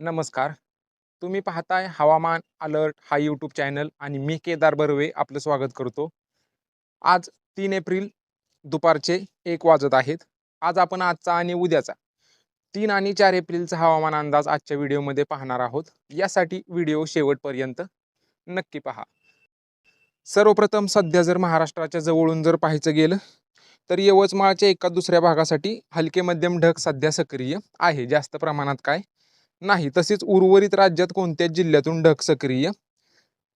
नमस्कार. तुम्ही पाहताय हवामान अलर्ट हा यूट्यूब चॅनल आणि मी केदार बर्वे आपलं स्वागत करतो. आज तीन एप्रिल दुपारचे एक वाजत आहेत. आज आपण आजचा आणि उद्याचा तीन आणि चार एप्रिलचा हवामान अंदाज आजच्या व्हिडिओमध्ये पाहणार आहोत. यासाठी व्हिडिओ शेवटपर्यंत नक्की पहा. सर्वप्रथम सध्या जर महाराष्ट्राच्या जवळून जर पाहायचं गेलं तर यवतमाळच्या एका दुसऱ्या भागासाठी हलके मध्यम ढग सध्या सक्रिय आहे. जास्त प्रमाणात काय? नाही तसेच उर्वरित राज्यात कोणत्याच जिल्ह्यातून ढग सक्रिय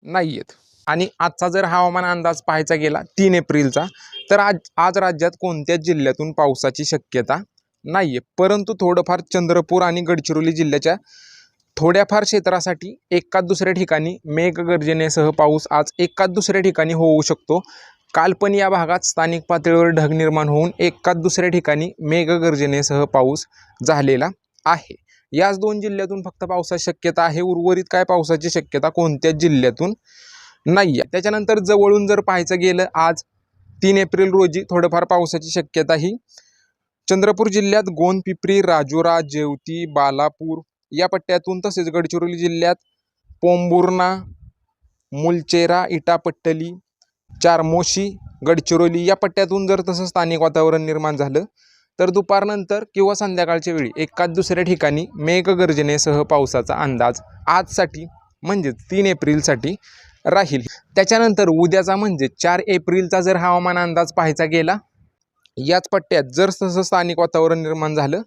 नाही आहेत आणि आजचा जर हवामान अंदाज पाहायचा गेला तीन एप्रिलचा तर आज आज राज्यात कोणत्याच जिल्ह्यातून पावसाची शक्यता नाही आहे परंतु थोडंफार चंद्रपूर आणि गडचिरोली जिल्ह्याच्या थोड्याफार क्षेत्रासाठी एकाच दुसऱ्या ठिकाणी मेघगर्जनेसह पाऊस आज एकाच दुसऱ्या ठिकाणी होऊ शकतो. काल पण या भागात स्थानिक पातळीवर ढग निर्माण होऊन एकाच दुसऱ्या ठिकाणी मेघगर्जनेसह पाऊस झालेला आहे. याच दोन जिल्ह्यातून फक्त पावसाची शक्यता आहे. उर्वरित काय पावसाची शक्यता कोणत्याच जिल्ह्यातून नाही आहे त्याच्यानंतर जवळून जर पाहायचं गेलं आज तीन एप्रिल रोजी थोडंफार पावसाची शक्यता ही चंद्रपूर जिल्ह्यात गोंदपिपरी राजुरा जेवती बालापूर या पट्ट्यातून तसेच गडचिरोली जिल्ह्यात पोंबुर्णा मुलचेरा इटापट्टली चारमोशी गडचिरोली या पट्ट्यातून जर तसं स्थानिक वातावरण निर्माण झालं तर दुपारनंतर किंवा संध्याकाळच्या वेळी एकाच दुसऱ्या ठिकाणी मेघगर्जनेसह पावसाचा अंदाज आजसाठी म्हणजेच तीन एप्रिलसाठी राहील. त्याच्यानंतर उद्याचा म्हणजे चार एप्रिलचा जर हवामान अंदाज पाहायचा गेला याच पट्ट्यात जर तसं स्थानिक वातावरण निर्माण झालं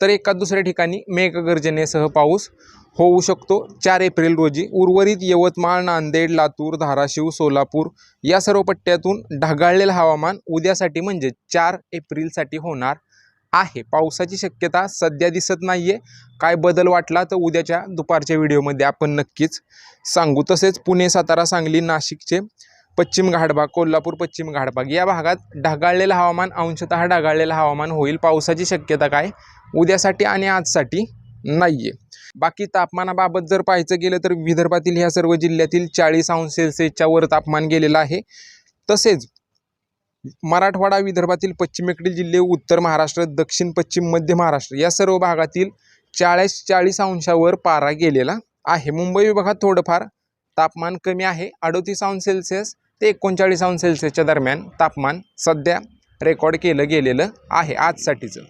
तर एका दुसऱ्या ठिकाणी मेघगर्जनेसह पाऊस होऊ शकतो. चार एप्रिल रोजी उर्वरित यवतमाळ नांदेड लातूर धाराशिव सोलापूर या सर्व पट्ट्यातून ढगाळलेलं हवामान उद्यासाठी म्हणजे चार एप्रिलसाठी होणार आहे. पावसाची शक्यता सध्या दिसत नाही आहे काय बदल वाटला तर उद्याच्या दुपारच्या व्हिडिओमध्ये आपण नक्कीच सांगू. तसेच पुणे सातारा सांगली नाशिकचे पश्चिम घाटभाग कोल्हापूर पश्चिम घाटभाग या भागात ढगाळलेलं हवामान अंशतः ढगाळलेलं हवामान होईल. पावसाची शक्यता काय? उद्यासाठी आणि आजसाठी नाही आहे बाकी तापमानाबाबत जर पाहायचं गेलं तर विदर्भातील ह्या सर्व जिल्ह्यातील चाळीस अंश सेल्सिअसच्या वर तापमान गेलेलं आहे. तसेच मराठवाडा विदर्भातील पश्चिमेकडील जिल्हे उत्तर महाराष्ट्र दक्षिण पश्चिम मध्य महाराष्ट्र या सर्व भागातील चाळीस चाळीस अंशावर पारा गेलेला आहे. मुंबई विभागात थोडंफार तापमान कमी आहे. अडोतीस अंश सेल्सिअस ते एकोणचाळीस अंश सेल्सिअसच्या दरम्यान तापमान सध्या रेकॉर्ड केलं गेलेलं आहे. आजसाठीचं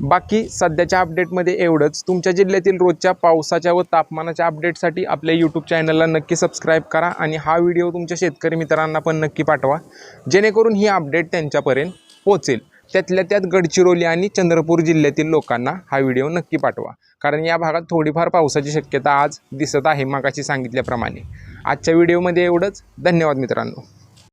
बाकी सध्याच्या अपडेटमध्ये एवढंच. तुमच्या जिल्ह्यातील रोजच्या पावसाच्या व तापमानाच्या अपडेटसाठी आपल्या यूट्यूब चॅनलला नक्की सबस्क्राईब करा आणि हा व्हिडिओ तुमच्या शेतकरी मित्रांना पण नक्की पाठवा. जेणेकरून ही अपडेट त्यांच्यापर्यंत पोचेल त्यातल्या त्यात गडचिरोली आणि चंद्रपूर जिल्ह्यातील लोकांना हा व्हिडिओ नक्की पाठवा. कारण या भागात थोडीफार पावसाची शक्यता आज दिसत आहे मागाशी सांगितल्याप्रमाणे. आजच्या व्हिडिओमध्ये एवढंच. धन्यवाद मित्रांनो.